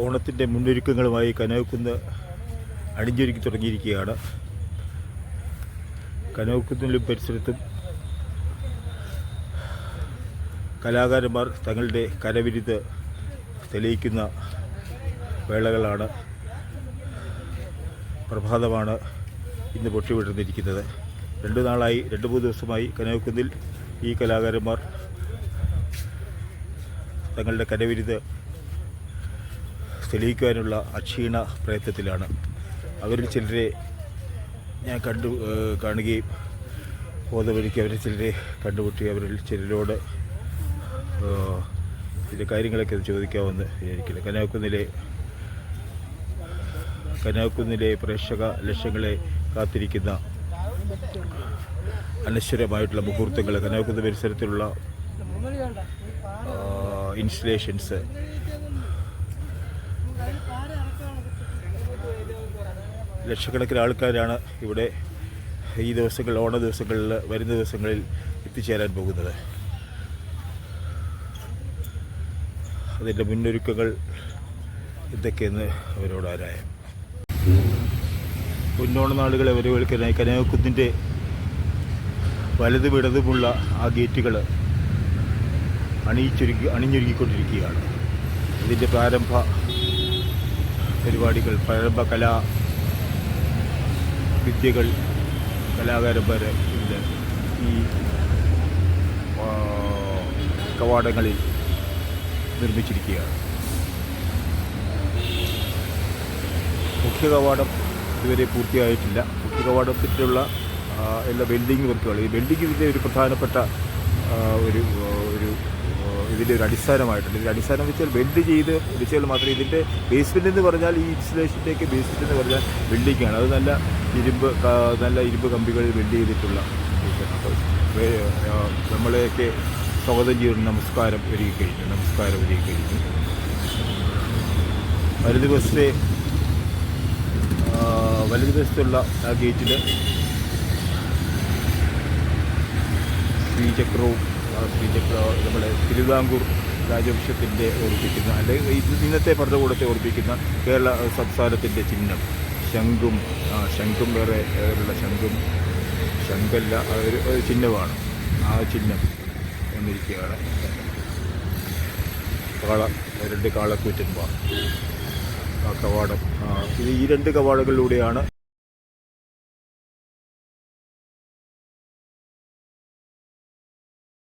ഓണത്തിന്റെ മുന്നൊരുക്കങ്ങളുമായി കനവക്കുന്ന് അണിഞ്ഞൊരുക്കി തുടങ്ങിയിരിക്കുകയാണ്. കനവക്കുന്നിലും പരിസരത്തും കലാകാരന്മാർ തങ്ങളുടെ കരവിരുത് തെളിയിക്കുന്ന വേളകളാണ് പ്രഭാതമാണ് ഇന്ന് പൊട്ടിവിടുന്നിരിക്കുന്നത് രണ്ട് നാളായി രണ്ട് മൂന്ന് ദിവസമായി കനവക്കുന്നിൽ ഈ കലാകാരന്മാർ തങ്ങളുടെ കരവിരുത് തെളിയിക്കുവാനുള്ള അക്ഷീണ പ്രയത്നത്തിലാണ്. അവരിൽ ചിലരെ ഞാൻ കണ്ടു കാണുകയും ബോധവരിക്ക് അവരിൽ ചിലരെ കണ്ടുമുട്ടി അവരിൽ ചിലരോട് ഇതിന്റെ കാര്യങ്ങളൊക്കെ ചോദിക്കാമെന്ന് വിചാരിക്കില്ല കനാക്കുന്നിലെ കനാക്കുന്നിലെ പ്രേക്ഷക ലക്ഷ്യങ്ങളെ കാത്തിരിക്കുന്ന അനശ്വരമായിട്ടുള്ള മുഹൂർത്തങ്ങൾ കനാക്കുന്ന പരിസരത്തിലുള്ള ഇൻസ്റ്റലേഷൻസ് ലക്ഷക്കണക്കിന് ആൾക്കാരാണ് ഇവിടെ ഈ ദിവസങ്ങൾ ഓണ ദിവസങ്ങളിൽ വരുന്ന ദിവസങ്ങളിൽ എത്തിച്ചേരാൻ പോകുന്നത്. അതിന്റെ മുന്നൊരുക്കങ്ങൾ എന്തൊക്കെയെന്ന് അവരോട് ആരായം. പൊന്നോണ നാളുകളെ വരവേൽക്കാനായി കനകക്കുന്നിന്റെ വലതും ഇടതുമുള്ള ആ ഗേറ്റുകൾ അണിയിച്ചൊരുക്കി അണിഞ്ഞൊരുക്കിക്കൊണ്ടിരിക്കുകയാണ്. ഇതിന്റെ പ്രാരംഭ പരിപാടികൾ പ്രാരംഭ കലാ വിദ്യകൾ കലാകാരന്മാർ ഇന്ന് ഈ കവാടങ്ങളിൽ നിർമ്മിച്ചിരിക്കുകയാണ്. മുഖ്യ കവാടം ഇതുവരെ പൂർത്തിയായിട്ടില്ല. മുഖ്യ കവാടത്തിലുള്ള എല്ലാ വെൽഡിംഗ് വർക്കുകൾ ഈ വെൽഡിങ്ങിന്റെ ഒരു പ്രധാനപ്പെട്ട ഒരു ഇതിന്റെ ഒരു അടിസ്ഥാനമായിട്ടുണ്ട്. ഇതിന്റെ അടിസ്ഥാനം വെച്ചാൽ വെൽഡ് ചെയ്ത് വെച്ചാൽ മാത്രമേ ഇതിന്റെ ബേസ്മെന്റ് എന്ന് പറഞ്ഞാൽ ഈ ഇൻസ്റ്റലേഷന്റെയൊക്കെ ബേസ്മെന്റ് എന്ന് പറഞ്ഞാൽ വെൽഡിങ്ങാണ്. അത് നല്ല ഇരുമ്പ് നല്ല ഇരുമ്പ് കമ്പികൾ വെൽഡ് ചെയ്തിട്ടുള്ള. അപ്പോൾ നമ്മളെയൊക്കെ സ്വാഗതം ചെയ്യുന്ന നമസ്കാരം ഒരുക്കി കഴിഞ്ഞു നമസ്കാരം ഒരുക്കി കഴിഞ്ഞു വലതു ദിവസത്തെ വലതു ദിവസത്തുള്ള ആ ഗേറ്റിൽ ശ്രീചക്രവും പി നമ്മുടെ തിരുവിതാംകൂർ രാജവംശത്തിന്റെ ഓർപ്പിക്കുന്ന അല്ലെങ്കിൽ ഇന്നത്തെ ഭരണകൂടത്തെ ഓർപ്പിക്കുന്ന കേരള സംസ്ഥാനത്തിന്റെ ചിഹ്നം. ശംഖും ശംഖും വേറെ വേറെയുള്ള ശംഖും ശംഖല്ല ഒരു ചിഹ്നമാണ്. ആ ചിഹ്നം എന്നിരിക്കുകയാണ് കാള രണ്ട് കാളക്കൂറ്റന്മാർ. കവാടം ഇത് ഈ രണ്ട് കവാടങ്ങളിലൂടെയാണ്